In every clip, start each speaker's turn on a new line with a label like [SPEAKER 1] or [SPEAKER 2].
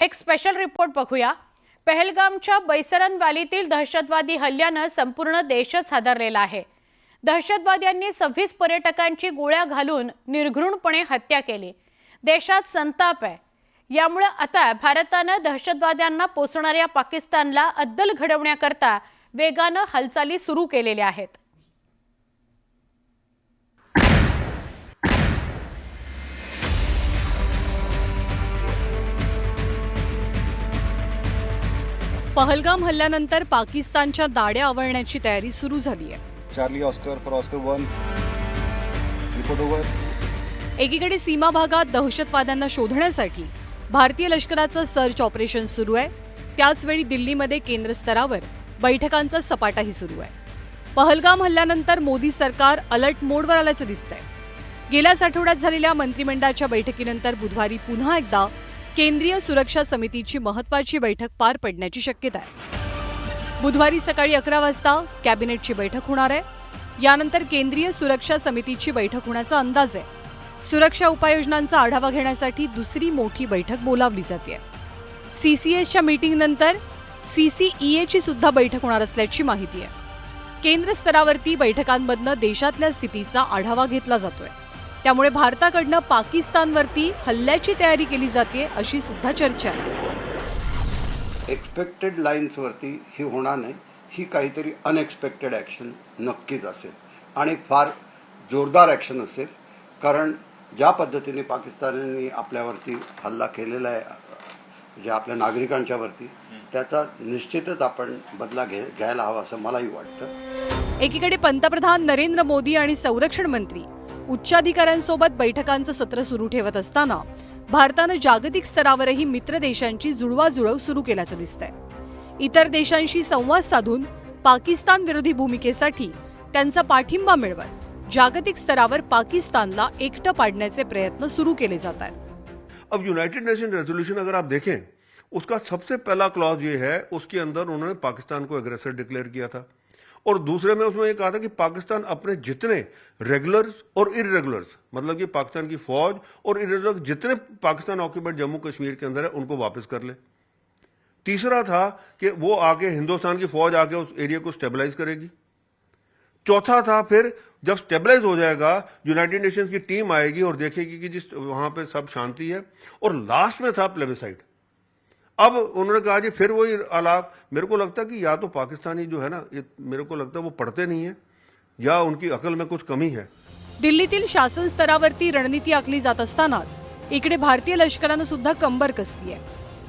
[SPEAKER 1] एक special report बघूया. पहलगामच्या बैसरन व्हॅलीतील दहशतवादी हल्ल्यानं संपूर्ण देशच हादरलेला आहे. दहशतवाद्यांनी सव्वीस पर्यटकांची गोळ्या घालून निर्घृणपणे हत्या केली. देशात संताप आहे. यामुळे आता भारतानं दहशतवाद्यांना पोचणाऱ्या पाकिस्तानला अद्दल घडवण्याकरता वेगानं हालचाली सुरू केलेल्या आहेत.
[SPEAKER 2] पहलगाम हल्ल्यानंतर पाकिस्तानच्या दाड्या आवळण्याची तयारी सुरू झाली आहे
[SPEAKER 3] for Oscar 1. Report over.
[SPEAKER 2] एकीकडे सीमा भागात दहशतवाद्यांना शोधण्यासाठी भारतीय लष्कराचं सर्च ऑपरेशन सुरू आहे त्याचवेळी दिल्लीमध्ये केंद्र स्तरावर बैठकांचा सपाटाही सुरू आहे पहलगाम हल्ल्यानंतर मोदी सरकार अलर्ट मोडवर आल्याचं दिसतंय गेल्याच आठवड्यात झालेल्या मंत्रिमंडळाच्या बैठकीनंतर बुधवारी पुन्हा एकदा केंद्रीय सुरक्षा समितीची महत्वाची बैठक पार पडण्याची शक्यता आहे. बुधवारी सकाळी अकरा वाजता कॅबिनेटची बैठक होणार आहे. यानंतर केंद्रीय सुरक्षा समितीची बैठक होण्याचा अंदाज आहे. सुरक्षा उपाययोजनांचा आढावा घेण्यासाठी दुसरी मोठी बैठक बोलावली जाते. सीसीएसच्या मीटिंगनंतर सीसीईएची सुद्धा बैठक होणार असल्याची माहिती आहे. केंद्र स्तरावरती बैठकांमधनं देशातल्या स्थितीचा आढावा घेतला जातोय. त्यामुळे भारताकडनं पाकिस्तानवरती हल्ल्याची तयारी केली जाते अशी सुद्धा चर्चा आहे.
[SPEAKER 4] एक्सपेक्टेड लाईन्सवरती ही होणार नाही. ही काहीतरी अनएक्सपेक्टेड ॲक्शन नक्कीच असेल. आणि फार जोरदार ॲक्शन असेल. कारण ज्या पद्धतीने पाकिस्तानाने आपल्यावरती हल्ला केलेला आहे ज्या आपल्या नागरिकांच्यावरती त्याचा निश्चितच आपण बदला घे घ्यायला हवा असं मलाही वाटतं.
[SPEAKER 2] एकीकडे पंतप्रधान नरेंद्र मोदी आणि संरक्षण मंत्री उच्चाधिकाऱ्यांसोबत बैठकांचं सत्र सुरू ठेवत असताना भारतानं जागतिक स्तरावरही मित्र देशांची जुळवाजुळव सुरू केल्याचं दिसतंय. इतर देशांशी संवाद साधून पाकिस्तान विरोधी भूमिकेसाठी त्यांचा पाठिंबा मिळवत जागतिक स्तरावर पाकिस्तानला एकटं पाडण्याचे प्रयत्न सुरू केले जात आहेत.
[SPEAKER 5] अब यूनाइटेड नेशन रेजोल्यूशन अगर आप देखें उसका सबसे पहला क्लॉज ये है उसके अंदर उन्होंने पाकिस्तान को एग्रेसर डिक्लेयर किया था। और दूसरे में उसमें ये कहा था कि पाकिस्तान अपने जितने रेगुलर्स और इरेगुलर्स मतलब कि पाकिस्तान की फौज और इरेगुलर जितने पाकिस्तान ऑक्यूपाइड जम्मू कश्मीर के अंदर है, उनको वापस कर ले। तीसरा था कि वो आके हिंदुस्तान की फौज आके उस एरिया को स्टेबलाइज करेगी। चौथा था फिर, जब स्टेबलाइज हो जाएगा यूनाइटेड नेशंस की टीम आएगी और देखेगी कि जिस, वहाँ पे सब शांति है। और लास्ट में था प्लेबिसाइड अब उन्होंने कहा जी फिर वही आलाप। मेरे को लगता कि या तो पाकिस्तानी जो है ना ये मेरे को लगता है वो पढ़ते नहीं है या उनकी अकल में कुछ कमी है।
[SPEAKER 2] दिल्लीतील शासन स्तरावरती रणनीती आखली जात असतानाच इकडे भारतीय लष्करानं सुद्धा कंबर कसली आहे.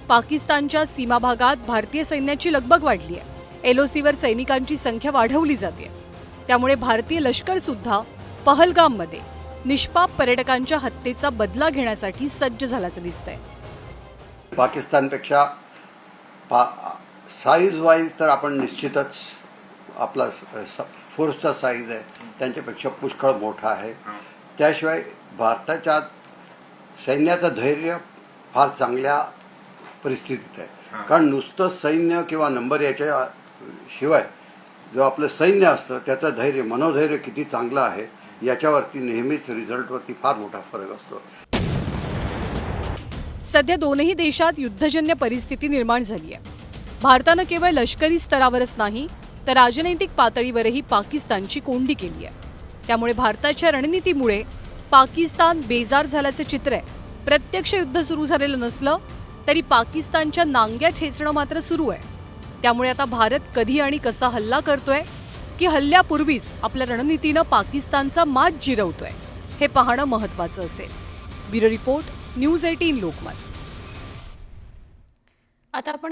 [SPEAKER 2] पाकिस्तानच्या सीमा भागात भारतीय सैन्याची लगबग वाढली आहे. एलओसीवर सैनिकांची संख्या वाढवली जाते त्यामुळे भारतीय लष्कर सुद्धा पहलगाममध्ये निष्पाप पर्यटकांच्या हत्येचा बदला घेण्यासाठी सज्ज झाल्याचं दिसतंय.
[SPEAKER 4] पाकिस्तानपेक्षा पा साईज वाईज तर आपण निश्चितच आपला फोर्सचा साईज आहे. त्यांच्यापेक्षा पुष्कळ मोठा आहे. त्याशिवाय भारताच्या सैन्याचं धैर्य फार चांगल्या परिस्थितीत आहे. कारण नुसतं सैन्य किंवा नंबर याच्या शिवाय जो आपलं सैन्य असतं त्याचं धैर्य मनोधैर्य किती चांगलं आहे याच्यावरती नेहमीच रिझल्टवरती फार मोठा फरक असतो.
[SPEAKER 2] सध्या दोनही देशात युद्धजन्य परिस्थिती निर्माण झाली आहे भारतानं केवळ लष्करी स्तरावरच नाही तर राजनैतिक पातळीवरही पाकिस्तानची कोंडी केली आहे त्यामुळे भारताच्या रणनीतीमुळे पाकिस्तान बेजार झाल्याचे चित्र आहे. प्रत्यक्ष युद्ध सुरू झालेलं नसलं तरी पाकिस्तानच्या नांग्या ठेचणं मात्र सुरू आहे. त्यामुळे आता भारत कधी आणि कसा हल्ला करतोय की हल्ल्यापूर्वीच आपल्या रणनीतीनं पाकिस्तानचा मात जिरवतोय हे पाहणं महत्वाचं असेल. Bureau report news eighteen Lokmat.
[SPEAKER 1] आता आपण